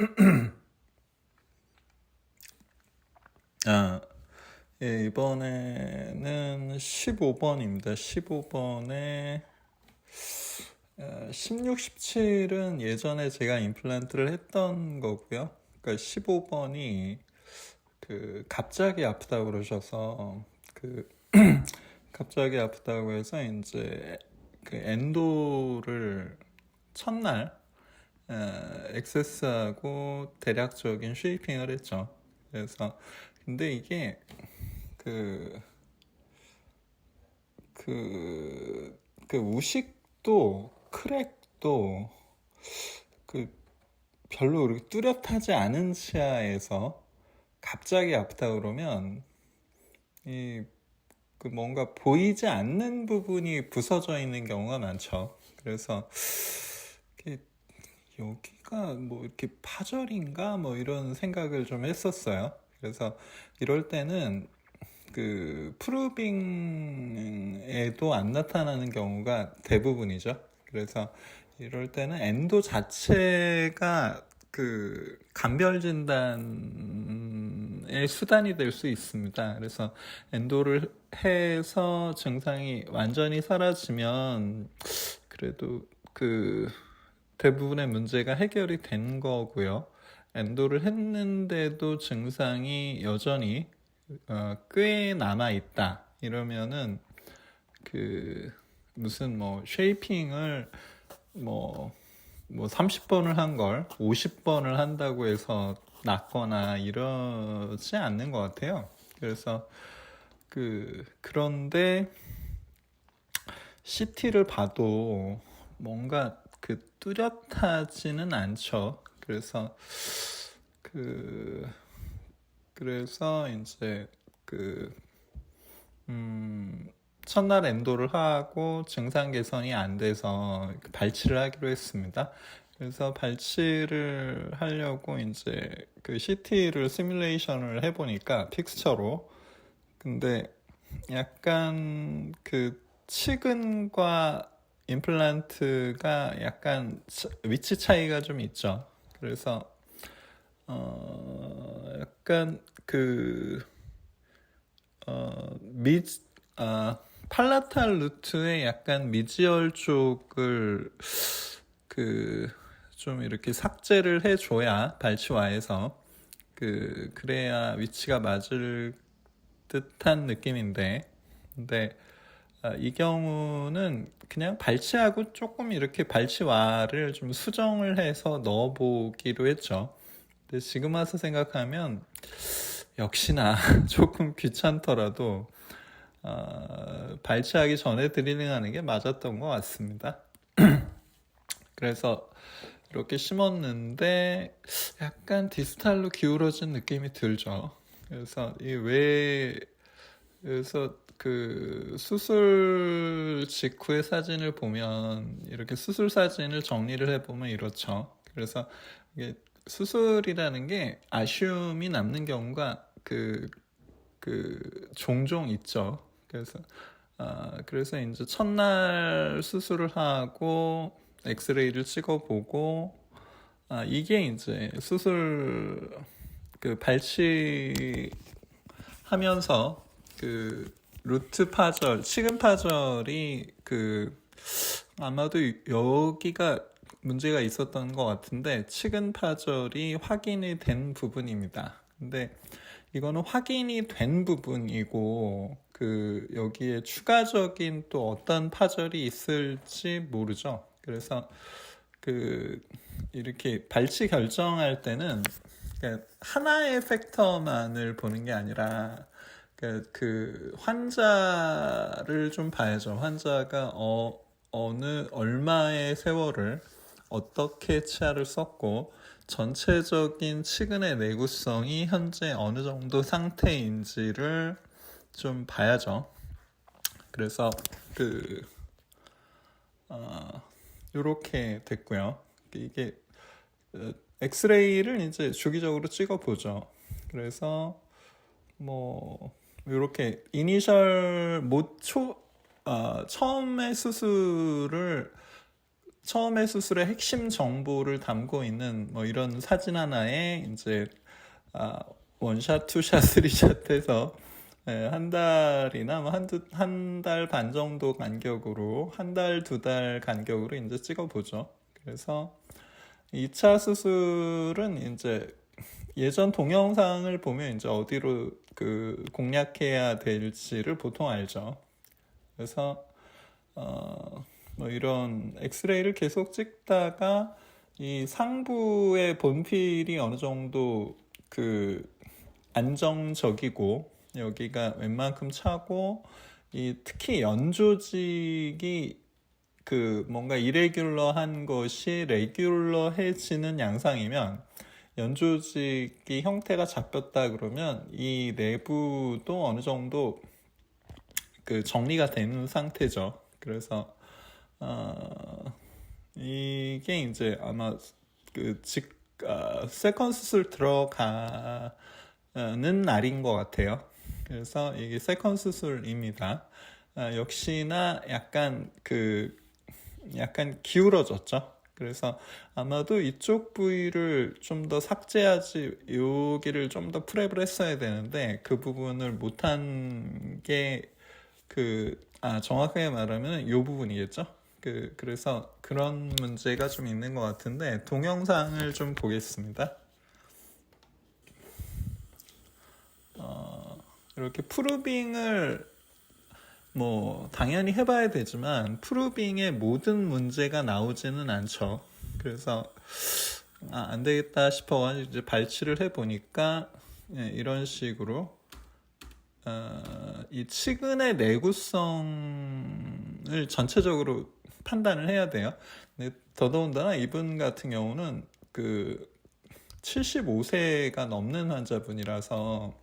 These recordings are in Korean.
아, 예, 이번에는 15번입니다. 15번에 16, 17은 예전에 제가 임플란트를 했던 거고요. 그러니까 15번이 그 갑자기 아프다고 그러셔서 그 갑자기 아프다고 해서 이제 그 엔도를 첫날 에, 액세스하고 대략적인 쉐이핑을 했죠. 그래서 근데 이게 그 그, 그 우식도 크랙도 그 별로 그렇게 뚜렷하지 않은 치아에서 갑자기 아프다 그러면 이 그 뭔가 보이지 않는 부분이 부서져 있는 경우가 많죠. 그래서 여기가 뭐 이렇게 파절인가 뭐 이런 생각을 좀 했었어요. 그래서 이럴 때는 그 프루빙에도 안 나타나는 경우가 대부분이죠. 그래서 이럴 때는 엔도 자체가 그 감별 진단의 수단이 될 수 있습니다. 그래서 엔도를 해서 증상이 완전히 사라지면 그래도 그 대부분의 문제가 해결이 된 거고요. 엔도를 했는데도 증상이 여전히 어, 꽤 남아 있다. 이러면은 그 무슨 뭐 쉐이핑을 뭐뭐 30번을 한 걸 50번을 한다고 해서 낫거나 이러지 않는 것 같아요. 그래서 그 그런데 CT를 봐도 뭔가 그 뚜렷하지는 않죠. 그래서 그 그래서 이제 그 음, 첫날 엔도를 하고 증상 개선이 안 돼서 발치를 하기로 했습니다. 그래서 발치를 하려고 이제 그 CT를 시뮬레이션을 해보니까 픽스처로 근데 약간 그 치근과 임플란트가 약간 차- 위치 차이가 좀 있죠. 그래서 어 약간 그 어, 미, 아, 팔라탈 루트의 약간 미지얼 쪽을 그 좀 이렇게 삭제를 해줘야 발치와에서 그 그래야 위치가 맞을 듯한 느낌인데 근데 아, 이 경우는 그냥 발치하고 조금 이렇게 발치와를 좀 수정을 해서 넣어보기로 했죠. 근데 지금 와서 생각하면 역시나 조금 귀찮더라도 어, 발치하기 전에 드릴링하는 게 맞았던 것 같습니다. 그래서 이렇게 심었는데 약간 디스탈로 기울어진 느낌이 들죠. 그래서 이왜 그래서 그 수술 직후의 사진을 보면 이렇게 수술 사진을 정리를 해보면 이렇죠. 그래서 이게 수술이라는 게 아쉬움이 남는 경우가 그, 그 종종 있죠. 그래서 아, 그래서 이제 첫날 수술을 하고 엑스레이를 찍어보고 아, 이게 이제 수술 그 발치 하면서 그 루트 파절, 치근 파절이 그 아마도 여기가 문제가 있었던 것 같은데 치근 파절이 확인이 된 부분입니다. 근데 이거는 확인이 된 부분이고 그 여기에 추가적인 또 어떤 파절이 있을지 모르죠. 그래서 그 이렇게 발치 결정할 때는 그러니까 하나의 팩터만을 보는 게 아니라 그, 그 환자를 좀 봐야죠. 환자가 어, 어느 얼마의 세월을 어떻게 치아를 썼고 전체적인 치근의 내구성이 현재 어느 정도 상태인지를 좀 봐야죠. 그래서 그 어, 이렇게 됐고요. 이게 어, 엑스레이를 이제 주기적으로 찍어 보죠. 그래서 뭐 이렇게 이니셜 모초 아, 처음에 수술을 처음의 수술의 핵심 정보를 담고 있는 뭐 이런 사진 하나에 이제 아, 원샷, 투샷, 쓰리샷 해서 예, 한 달이나 뭐 한두 한달 반 정도 간격으로 한 달, 두달 간격으로 이제 찍어 보죠. 그래서 2차 수술은 이제 예전 동영상을 보면 이제 어디로 그 공략해야 될지를 보통 알죠. 그래서 어, 뭐 이런 엑스레이를 계속 찍다가 이 상부의 본필이 어느 정도 그 안정적이고 여기가 웬만큼 차고 이 특히 연조직이 그 뭔가 이레귤러한 것이 레귤러해지는 양상이면 연조직이 형태가 잡혔다 그러면 이 내부도 어느 정도 그 정리가 되는 상태죠. 그래서 어, 이게 이제 아마 그 직, 아, 세컨 수술 들어가는 날인 것 같아요. 그래서 이게 세컨 수술입니다. 아, 역시나 약간 그 약간 기울어졌죠. 그래서 아마도 이쪽 부위를 좀 더 삭제하지 여기를 좀 더 프랩을 했어야 되는데 그 부분을 못한 게그아 정확하게 말하면 이 부분이겠죠. 그 그래서 그런 문제가 좀 있는 것 같은데 동영상을 좀 보겠습니다. 어, 이렇게 프루빙을 뭐 당연히 해봐야 되지만 프루빙에 모든 문제가 나오지는 않죠. 그래서 아, 안 되겠다 싶어가지고 이제 발치를 해보니까 예, 이런 식으로 어, 이 치근의 내구성을 전체적으로 판단을 해야 돼요. 근데 더더군다나 이분 같은 경우는 그 75세가 넘는 환자분이라서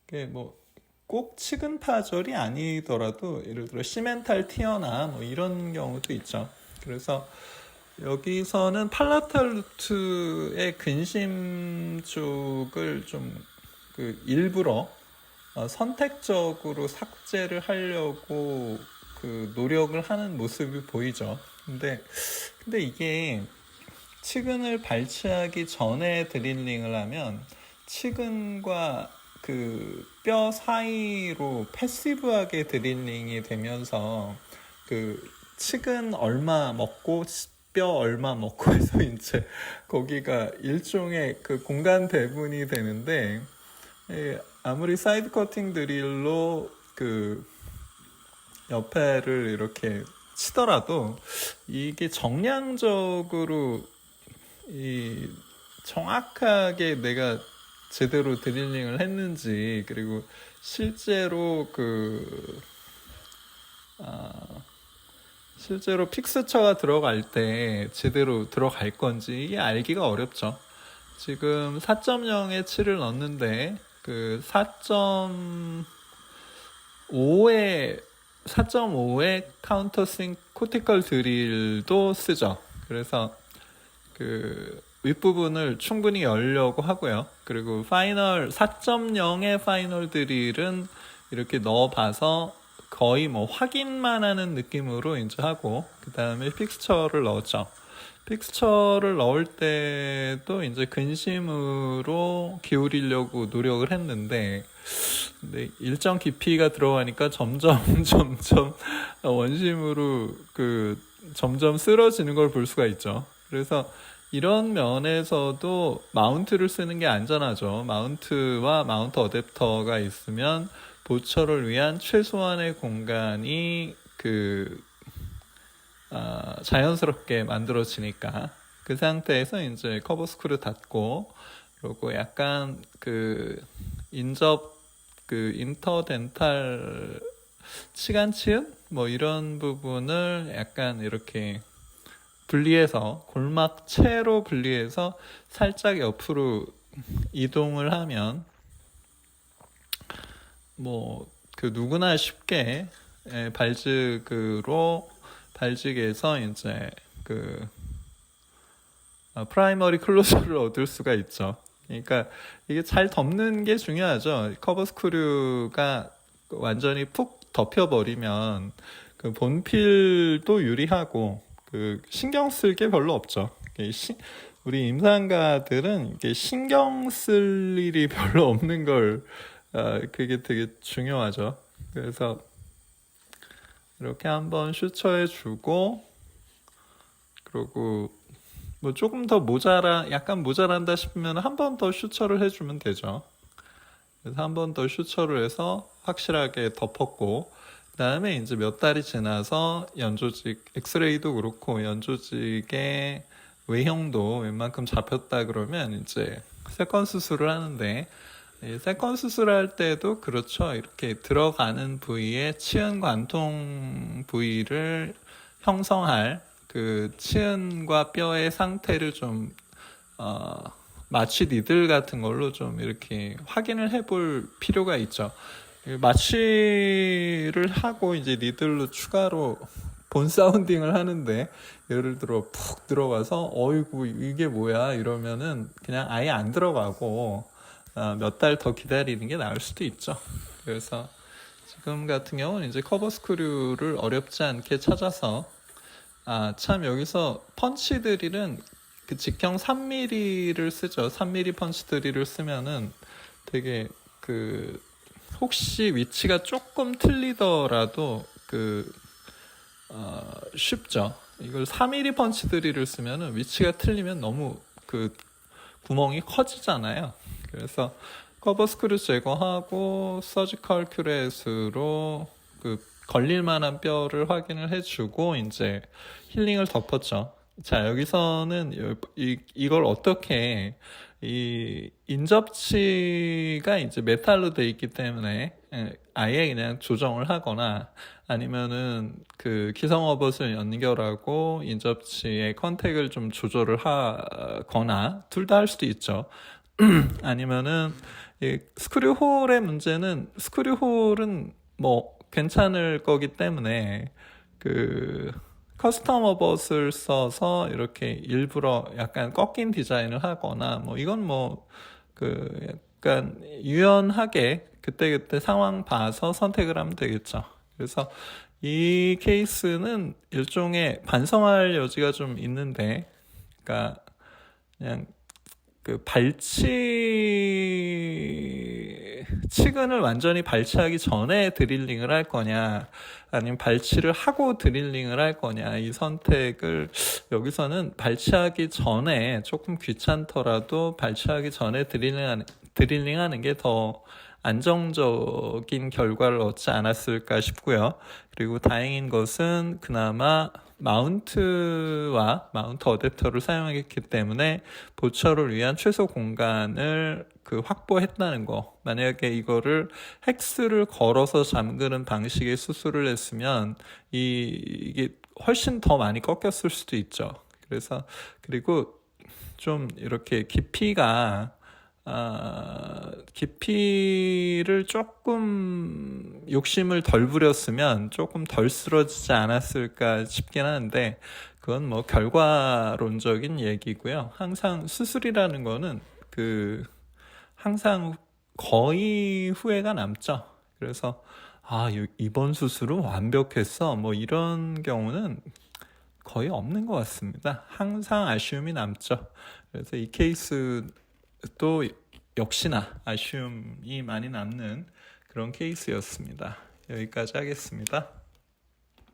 그게 뭐꼭 치근 파절이 아니더라도 예를 들어 시멘탈 티어나 뭐 이런 경우도 있죠. 그래서 여기서는 팔라탈 루트의 근심 쪽을 좀 그 일부러 어, 선택적으로 삭제를 하려고 그 노력을 하는 모습이 보이죠. 근데 근데 이게 치근을 발치하기 전에 드릴링을 하면 치근과 그 뼈 사이로 패시브하게 드릴링이 되면서 그 치근 얼마 먹고 뼈 얼마 먹고 해서 이제 거기가 일종의 그 공간 배분이 되는데 예, 아무리 사이드 커팅 드릴로 그 옆에를 이렇게 치더라도 이게 정량적으로 이 정확하게 내가 제대로 드릴링을 했는지 그리고 실제로 그 아, 실제로 픽스처가 들어갈 때 제대로 들어갈 건지 이게 알기가 어렵죠. 지금 4.0에 7을 넣었는데 그 4.5에 4.5의 카운터 싱 코티컬 드릴도 쓰죠. 그래서 그 윗부분을 충분히 열려고 하고요. 그리고 파이널 4.0의 파이널 드릴은 이렇게 넣어봐서 거의 뭐 확인만 하는 느낌으로 이제 하고 그 다음에 픽스처를 넣었죠. 픽스처를 넣을 때도 이제 근심으로 기울이려고 노력을 했는데 근데 일정 깊이가 들어가니까 점점 점점 원심으로 그 점점 쓰러지는 걸 볼 수가 있죠. 그래서 이런 면에서도 마운트를 쓰는 게 안전하죠. 마운트와 마운트 어댑터가 있으면 보철을 위한 최소한의 공간이 그 아, 자연스럽게 만들어지니까 그 상태에서 이제 커버 스크류 닫고 그리고 약간 그 인접 그 인터덴탈 치간치음 뭐 이런 부분을 약간 이렇게 분리해서 골막체로 분리해서 살짝 옆으로 이동을 하면 뭐 그 누구나 쉽게 예, 발즈그로 발직에서 이제 그 어, 프라이머리 클로저를 얻을 수가 있죠. 그러니까 이게 잘 덮는 게 중요하죠. 커버 스크류가 완전히 푹 덮여버리면 그 본필도 유리하고 그 신경 쓸 게 별로 없죠. 시- 우리 임상가들은 이게 신경 쓸 일이 별로 없는 걸 아, 그게 되게 중요하죠. 그래서 이렇게 한번 슈처해 주고 그리고 뭐 조금 더 모자라 약간 모자란다 싶으면 한 번 더 슈처를 해주면 되죠. 그래서 한 번 더 슈처를 해서 확실하게 덮었고 그 다음에 이제 몇 달이 지나서 연조직 엑스레이도 그렇고 연조직의 외형도 웬만큼 잡혔다 그러면 이제 세건 수술을 하는데 이 세건 수술할 때도 그렇죠. 이렇게 들어가는 부위에 치은 관통 부위를 형성할 그 치은과 뼈의 상태를 좀 어, 마취 니들 같은 걸로 좀 이렇게 확인을 해볼 필요가 있죠. 이 마취를 하고 이제 니들로 추가로 본 사운딩을 하는데 예를 들어 푹 들어가서 어이구 이게 뭐야 이러면은 그냥 아예 안 들어가고 어, 몇달 더 기다리는 게 나을 수도 있죠. 그래서 지금 같은 경우는 이제 커버 스크류를 어렵지 않게 찾아서 아 참 여기서 펀치 드릴은 그 직형 3mm를 쓰죠. 3mm 펀치 드릴을 쓰면은 되게 그 혹시 위치가 조금 틀리더라도 그 어, 쉽죠. 이걸 4mm 펀치 드릴을 쓰면은 위치가 틀리면 너무 그 구멍이 커지잖아요. 그래서 커버 스크류 제거하고 서지컬 큐렛으로 그 걸릴 만한 뼈를 확인을 해주고 이제 힐링을 덮었죠. 자 여기서는 요- 이, 이걸 어떻게 이 인접치가 이제 메탈로 돼 있기 때문에 예, 아예 그냥 조정을 하거나 아니면은 그 기성 어벗을 연결하고 인접치의 컨택을 좀 조절을 하거나 둘 다 할 수도 있죠. 아니면은 이 스크류 홀의 문제는 스크류 홀은 뭐 괜찮을 거기 때문에 그 커스텀 어벗을 써서 이렇게 일부러 약간 꺾인 디자인을 하거나 뭐 이건 뭐 그 약간 유연하게 그때그때 상황 봐서 선택을 하면 되겠죠. 그래서 이 케이스는 일종의 반성할 여지가 좀 있는데 그러니까 그냥 그 발치 치근을 완전히 발치하기 전에 드릴링을 할 거냐 아니면 발치를 하고 드릴링을 할 거냐 이 선택을 여기서는 발치하기 전에 조금 귀찮더라도 발치하기 전에 드릴링하는 드릴링하는 게 더 안정적인 결과를 얻지 않았을까 싶고요. 그리고 다행인 것은 그나마 마운트와 마운트 어댑터를 사용했기 때문에 보철을 위한 최소 공간을 그 확보했다는 거. 만약에 이거를 헥스를 걸어서 잠그는 방식의 수술을 했으면 이 이게 훨씬 더 많이 꺾였을 수도 있죠. 그래서 그리고 좀 이렇게 깊이가 아, 깊이를 조금 욕심을 덜 부렸으면 조금 덜 쓰러지지 않았을까 싶긴 하는데 그건 뭐 결과론적인 얘기고요. 항상 수술이라는 거는 그 항상 거의 후회가 남죠. 그래서 아, 요- 이번 수술은 완벽했어. 뭐 이런 경우는 거의 없는 것 같습니다. 항상 아쉬움이 남죠. 그래서 이 케이스 또 역시나 아쉬움이 많이 남는 그런 케이스였습니다. 여기까지 하겠습니다.